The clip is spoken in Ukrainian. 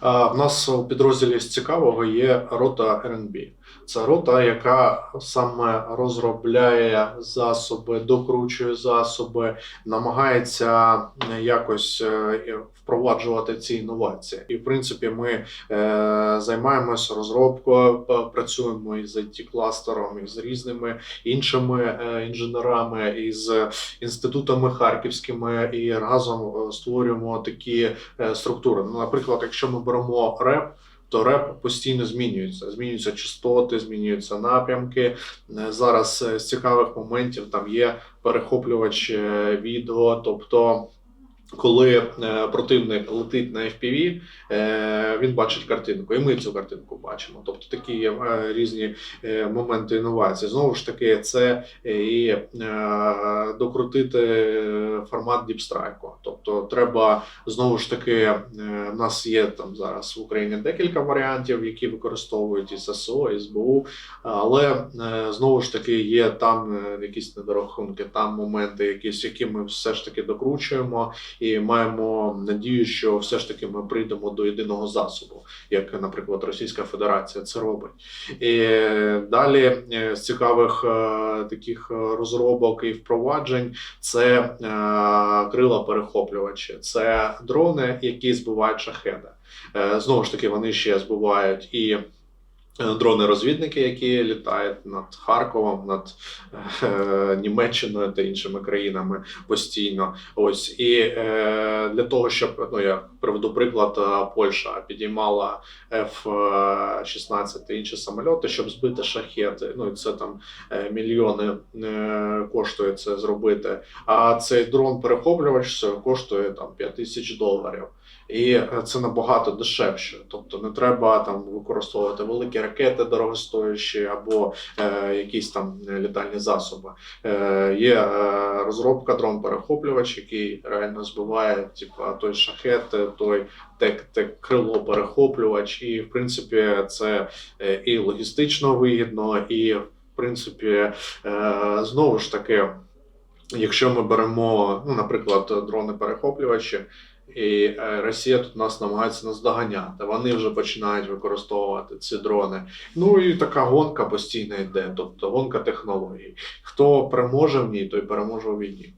В нас у підрозділі з цікавого є рота РНБ. Це рота, яка саме розробляє засоби, докручує засоби, намагається е, якось е, впроваджувати ці інновації. І в принципі, ми е, займаємося розробкою, працюємо із it кластером із різними іншими е, інженерами, із інститутами харківськими, і разом створюємо такі структури. Ну, наприклад, якщо ми беремо реп. То реп постійно змінюється. Змінюються частоти, змінюються напрямки. Е, Зараз е, з цікавих моментів там є перехоплювач е, відео. Тобто, коли противник летить на FPV, він бачить картинку, і ми цю картинку бачимо. Тобто такі є різні моменти інновації. Знову ж таки, це і докрутити формат діпстрайку. Тобто, треба знову ж таки, е, в нас є там зараз в Україні декілька варіантів, які використовують і ССО, і СБУ, але е, знову ж таки є там е, якісь недорахунки, там моменти, якісь, які ми все ж таки докручуємо, і маємо надію, що все ж таки ми прийдемо до єдиного засобу, як, наприклад, Російська Федерація це робить. І далі е, з цікавих е, таких е, розробок і впроваджень це е, крила перехоплювачі, це дрони, які збивають шахеди. Е, Знову ж таки, вони ще збивають і. Е, Дрони-розвідники, які літають над Харковом, над е, Німеччиною та іншими країнами постійно. Ось і е, для того, щоб ну я приведу приклад, е, Польща підіймала F-16 та інші самольоти, щоб збити шахети. Ну і це там е, мільйони е, коштує це зробити. А цей дрон-перехоплювач коштує там 5 тисяч доларів. І це набагато дешевше. Тобто не треба там використовувати великі ракети дорогостоящі або е, якісь там літальні засоби. Е, є е, розробка дрон-перехоплювач, який реально збиває типа той шахет, той те, те крило перехоплювач, і в принципі це і логістично вигідно, і в принципі знову ж таки. Якщо ми беремо, ну, наприклад, дрони-перехоплювачі, і е, Росія тут нас намагається наздоганяти. Вони вже починають використовувати ці дрони. Ну і така гонка постійно йде, тобто гонка технологій. Хто переможе в ній, той переможе у війні.